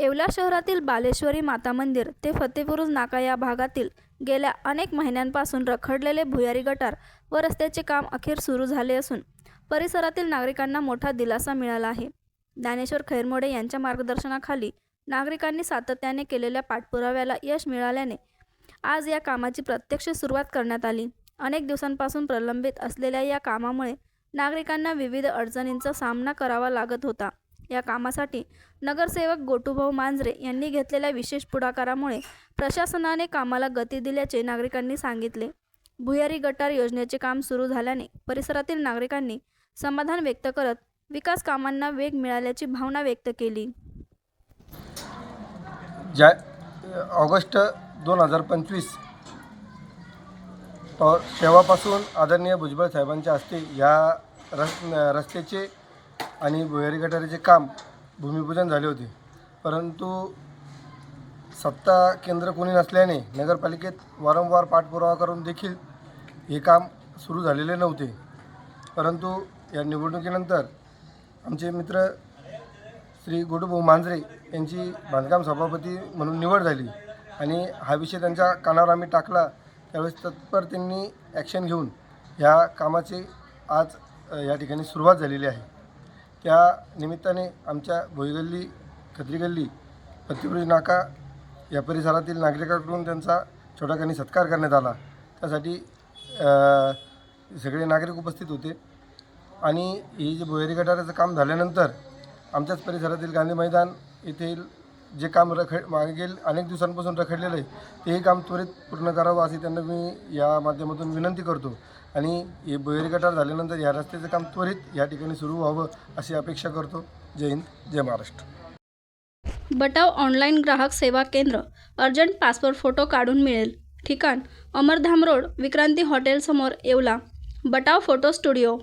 येवला शहरातील बालेश्वरी माता मंदिर ते फतेपुरुज नाका या भागातील गेल्या अनेक महिन्यांपासून रखडलेले भुयारी गटार व रस्त्याचे काम अखेर सुरू झाले असून परिसरातील नागरिकांना मोठा दिलासा मिळाला आहे. ज्ञानेश्वर खैरमोडे यांच्या मार्गदर्शनाखाली नागरिकांनी सातत्याने केलेल्या पाठपुराव्याला यश मिळाल्याने आज या कामाची प्रत्यक्ष सुरुवात करण्यात आली. अनेक दिवसांपासून प्रलंबित असलेल्या या कामामुळे नागरिकांना विविध अडचणींचा सामना करावा लागत होता. या कामासाठी नगरसेवक गोटूभाऊ मांजरे यांनी घेतलेल्या विशेष पुढाकारामुळे प्रशासनाने कामाला गती दिल्याचे नागरिकांनी सांगितले. भुयारी गटार योजनेचे काम सुरू झाल्याने परिसरातील नागरिकांनी समाधान व्यक्त करत विकास कामांना वेग मिळाल्याची भावना व्यक्त केली. ज्या ऑगस्ट दोन हजार पंचवीस तेव्हापासून आदरणीय भुजबळ साहेबांच्या हस्ते या रस रस्त्याचे आणि भुयारी गटारीचे काम भूमिपूजन झाले होते. परंतु सत्ता केंद्र कोणी नसल्याने नगरपालिकेत वारंवार पाठपुरावा करून देखील हे काम सुरू झालेले नव्हते. परंतु या निवडणुकीनंतर आमचे मित्र श्री गोडूभाऊ मांजरे यांची बांधकाम सभापती म्हणून निवड झाली आणि हा विषय त्यांच्या कानावर आम्ही टाकला त्यावेळेस तत्पर त्यांनी ॲक्शन घेऊन ह्या कामाची आज या ठिकाणी सुरुवात झालेली आहे. त्या निमित्ताने आमच्या भोईगल्ली खत्रीगल्ली पत्तीपुरी नाका या परिसरातील नागरिकांकडून त्यांचा छोटाखानी सत्कार करण्यात आला. त्यासाठी सगळे नागरिक उपस्थित होते. आणि ही जे भुयारी गटाराचं काम झाल्यानंतर आमच्याच परिसरातील गांधी मैदान येथील जे काम रखड मागील अनेक दिवसांपासून रखडलेलं आहे तेही काम त्वरित पूर्ण करावं अशी त्यांना मी या माध्यमातून विनंती करतो. आणि हे बहिरी गटार झाल्यानंतर या रस्त्याचं काम त्वरित या ठिकाणी सुरू व्हावं अशी अपेक्षा करतो. जय हिंद जय महाराष्ट्र. बटाव ऑनलाईन ग्राहक सेवा केंद्र अर्जंट पासपोर्ट फोटो काढून मिळेल. ठिकाण अमरधाम रोड विक्रांती हॉटेलसमोर येवला. Batav photo studio.